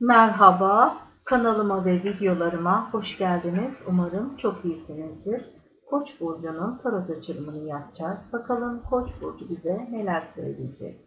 Merhaba, kanalıma ve videolarıma hoş geldiniz. Umarım çok iyisinizdir. Koç burcunun tarot açılımını yapacağız. Bakalım Koç burcu bize neler söyleyecek.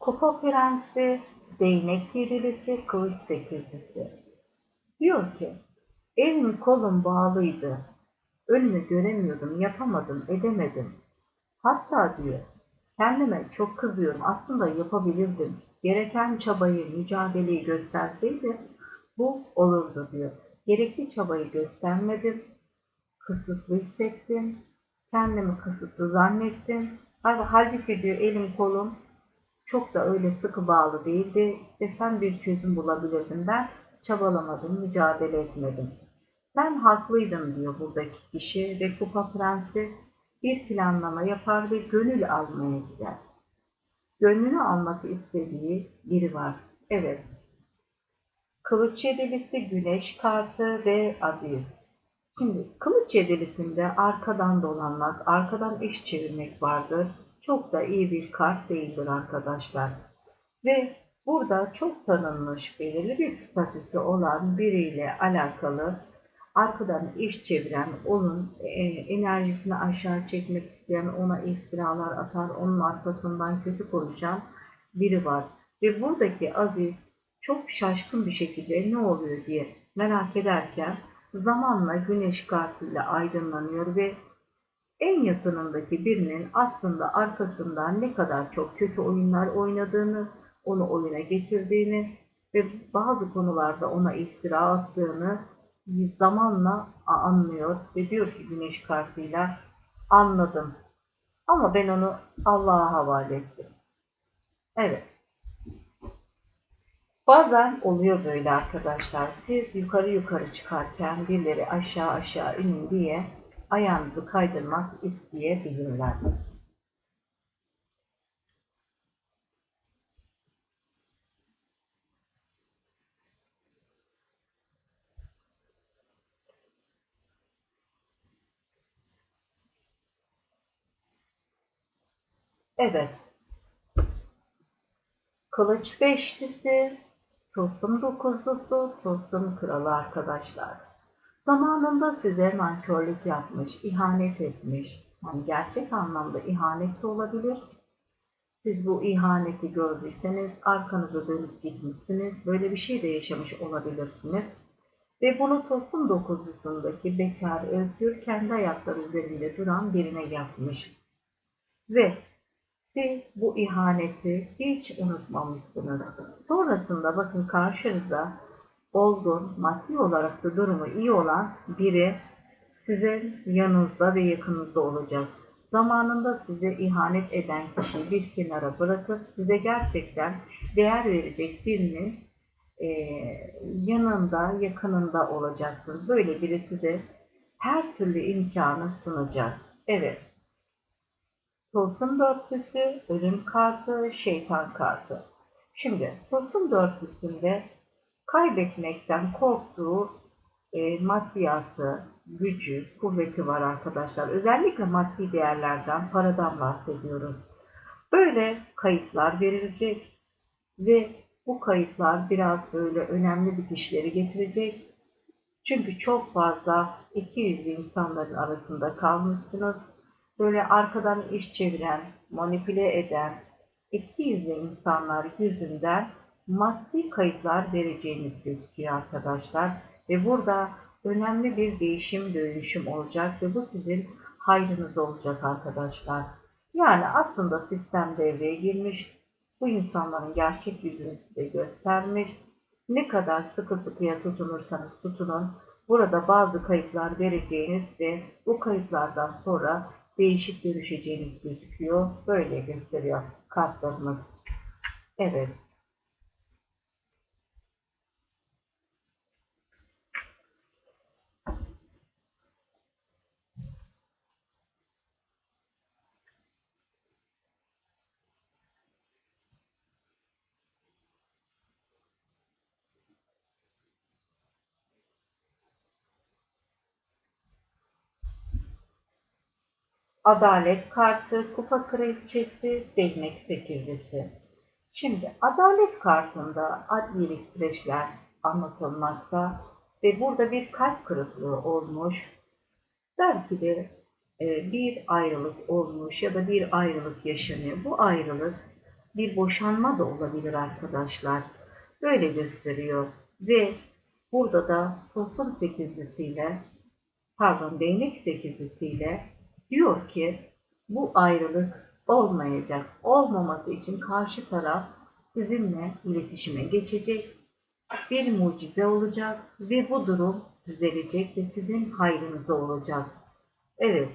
Kupa Prensi, Değnek Yedilisi, Kılıç Sekizlisi. Diyor ki, elim kolum bağlıydı. Önümü göremiyordum, yapamadım, edemedim. Hatta diyor, kendime çok kızıyorum. Aslında yapabilirdim. Gereken çabayı, mücadeleyi gösterseydi bu olurdu diyor. Gerekli çabayı göstermedim. Kısıtlı hissettim. Kendimi kısıtlı zannettim. Halbuki diyor elim kolum çok da öyle sıkı bağlı değildi. İstesem bir çözüm bulabilirdim. Ben çabalamadım, mücadele etmedim. Ben haklıydım diyor buradaki kişi ve Kupa Prensi bir planlama yapar ve gönül almaya gider. Gönlünü almak istediği biri var. Evet. Kılıç yedilisi, güneş kartı ve aziz. Şimdi kılıç yedilisinde arkadan dolanmak, arkadan iş çevirmek vardır çok da iyi bir kart değildir arkadaşlar. Ve burada çok tanınmış belirli bir statüsü olan biriyle alakalı arkadan iş çeviren, onun e, enerjisini aşağı çekmek isteyen, ona iftiralar atar, onun arkasından kötü konuşan biri var. Ve buradaki Aziz çok şaşkın bir şekilde ne oluyor diye merak ederken zamanla güneş kartıyla aydınlanıyor ve en yakınındaki birinin aslında arkasından ne kadar çok kötü oyunlar oynadığını, onu oyuna getirdiğini ve bazı konularda ona iftira attığını zamanla anlıyor ve diyor ki güneş kartıyla anladım. Ama ben onu Allah'a havale ettim. Evet. Bazen oluyor böyle arkadaşlar. Siz yukarı yukarı çıkarken birileri aşağı aşağı inin diye ayağınızı kaydırmak isteyebilirler. Evet. Kılıç beşlisi, tılsım dokuzlusu, tılsım kralı arkadaşlar. Zamanında size nankörlük yapmış, ihanet etmiş, yani gerçek anlamda ihanet de olabilir. Siz bu ihaneti gördüyseniz arkanıza dönüp gitmişsiniz. Böyle bir şey de yaşamış olabilirsiniz. Ve bunu toplum dokuzlusundaki bekar, özgür, kendi ayakları üzerinde duran birine yapmış. Ve siz bu ihaneti hiç unutmamışsınız. Sonrasında bakın karşınıza olgun, maddi olarak da durumu iyi olan biri sizin yanınızda ve yakınınızda olacak. Zamanında size ihanet eden kişiyi bir kenara bırakıp size gerçekten değer verecek birinin e, yanında, yakınında olacaksınız. Böyle biri size her türlü imkanı sunacak. Evet. Tılsım dörtlüsü, ölüm kartı, şeytan kartı. Şimdi tılsım dörtlüsünde kaybetmekten korktuğu e, maddiyatı, gücü, kuvveti var arkadaşlar. Özellikle maddi değerlerden, paradan bahsediyoruz. Böyle kayıtlar verilecek ve bu kayıtlar biraz böyle önemli bir kişileri getirecek. Çünkü çok fazla 200 insanların arasında kalmışsınız. Böyle arkadan iş çeviren, manipüle eden 200 insanlar yüzünden maddi kayıtlar vereceğiniz gözüküyor arkadaşlar. Ve burada önemli bir değişim dönüşüm olacak ve bu sizin hayrınız olacak arkadaşlar. Yani aslında sistem devreye girmiş. Bu insanların gerçek yüzünü size göstermiş. Ne kadar sıkı sıkıya tutunursanız tutunun. Burada bazı kayıtlar vereceğiniz ve bu kayıtlardan sonra değişik dönüşeceğiniz gözüküyor. Böyle gösteriyor kartlarımız. Evet. Adalet kartı, kupa kraliçesi, değnek sekizlisi. Şimdi adalet kartında adlilik süreçler anlatılmakta ve burada bir kalp kırıklığı olmuş. Belki de e, bir ayrılık olmuş ya da bir ayrılık yaşanıyor. Bu ayrılık bir boşanma da olabilir arkadaşlar. Böyle gösteriyor ve burada da tılsım sekizlisiyle pardon değnek sekizlisiyle diyor ki bu ayrılık olmayacak. Olmaması için karşı taraf sizinle iletişime geçecek. Bir mucize olacak ve bu durum düzelecek ve sizin hayrınıza olacak. Evet.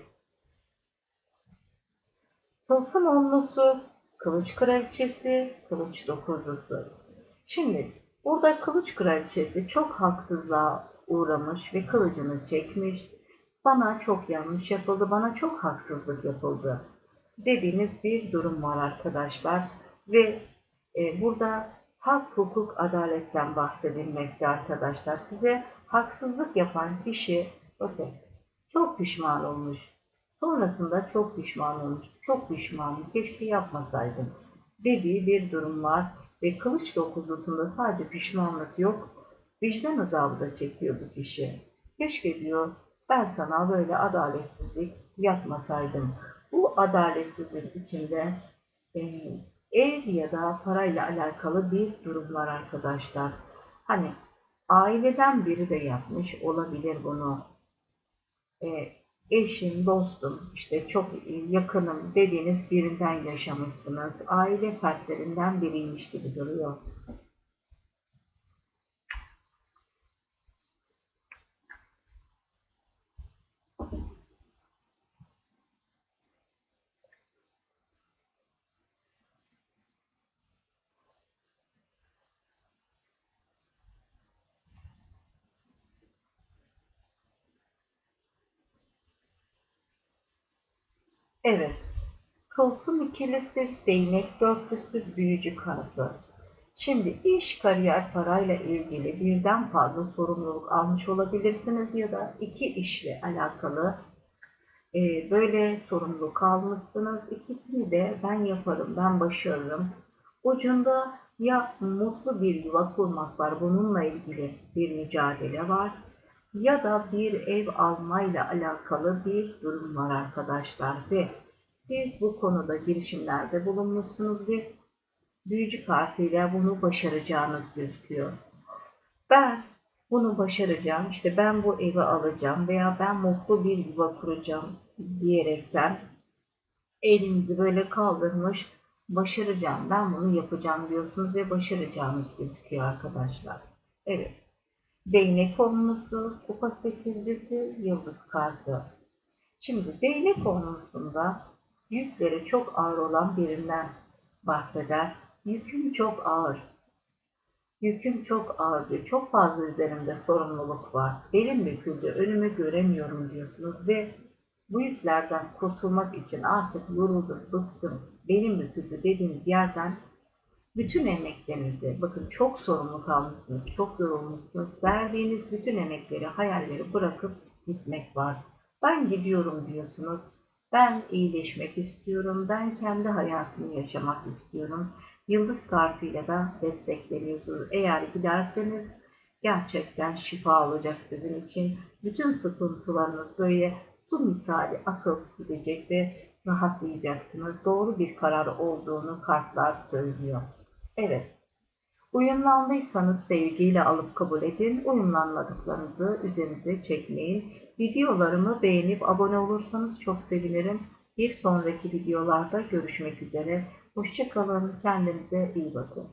Tılsım onlusu, kılıç kraliçesi, kılıç dokuzlusu. Şimdi burada kılıç kraliçesi çok haksızlığa uğramış ve kılıcını çekmiş. Bana çok yanlış yapıldı, bana çok haksızlık yapıldı dediğiniz bir durum var arkadaşlar. Ve e, burada hak, hukuk, adaletten bahsedilmekte arkadaşlar. Size haksızlık yapan kişi bakın çok pişman olmuş. Sonrasında çok pişman olmuş. Çok pişmanım. Keşke yapmasaydım. Dediği bir durum var. Ve kılıç dokuzlusunda sadece pişmanlık yok. Vicdan azabı da çekiyor bu kişi. Keşke diyor ben sana böyle adaletsizlik yapmasaydım. Bu adaletsizlik içinde e, ev ya da parayla alakalı bir durum var arkadaşlar. Hani aileden biri de yapmış olabilir bunu. E, eşim, dostum, işte çok yakınım dediğiniz birinden yaşamışsınız. Aile fertlerinden biriymiş gibi duruyor. Evet. Kılsım ikilisi, değnek dörtlüsü, büyücü kartı. Şimdi iş, kariyer, parayla ilgili birden fazla sorumluluk almış olabilirsiniz ya da iki işle alakalı e, böyle sorumluluk almışsınız. İkisini de ben yaparım, ben başarırım. Ucunda ya mutlu bir yuva kurmak var, bununla ilgili bir mücadele var ya da bir ev almayla alakalı bir durum var arkadaşlar ve siz bu konuda girişimlerde bulunmuşsunuz ve büyücü kartıyla bunu başaracağınız gözüküyor. Ben bunu başaracağım, işte ben bu evi alacağım veya ben mutlu bir yuva kuracağım diyerekten elinizi böyle kaldırmış, başaracağım, ben bunu yapacağım diyorsunuz ve başaracağınız gözüküyor arkadaşlar. Evet. Değnek konumusu, kupa sekizlisi, yıldız kartı. Şimdi değnek konusunda yükleri çok ağır olan birinden bahseder. Yüküm çok ağır. Yüküm çok ağır diyor. Çok fazla üzerimde sorumluluk var. Belim büküldü, önümü göremiyorum diyorsunuz ve bu yüklerden kurtulmak için artık yoruldum, bıktım, belim büküldü dediğiniz yerden bütün emeklerinizi, bakın çok sorumluluk almışsınız, çok yorulmuşsunuz, verdiğiniz bütün emekleri, hayalleri bırakıp gitmek var. Ben gidiyorum diyorsunuz, ben iyileşmek istiyorum, ben kendi hayatımı yaşamak istiyorum. Yıldız kartıyla da destekleniyorsunuz. Eğer giderseniz gerçekten şifa olacak sizin için. Bütün sıkıntılarınız böyle su misali akıp gidecek ve rahatlayacaksınız. Doğru bir karar olduğunu kartlar söylüyor. Evet. Uyumlandıysanız sevgiyle alıp kabul edin. Uyumlanmadıklarınızı üzerinize çekmeyin. Videolarımı beğenip abone olursanız çok sevinirim. Bir sonraki videolarda görüşmek üzere. Hoşçakalın. Kendinize iyi bakın.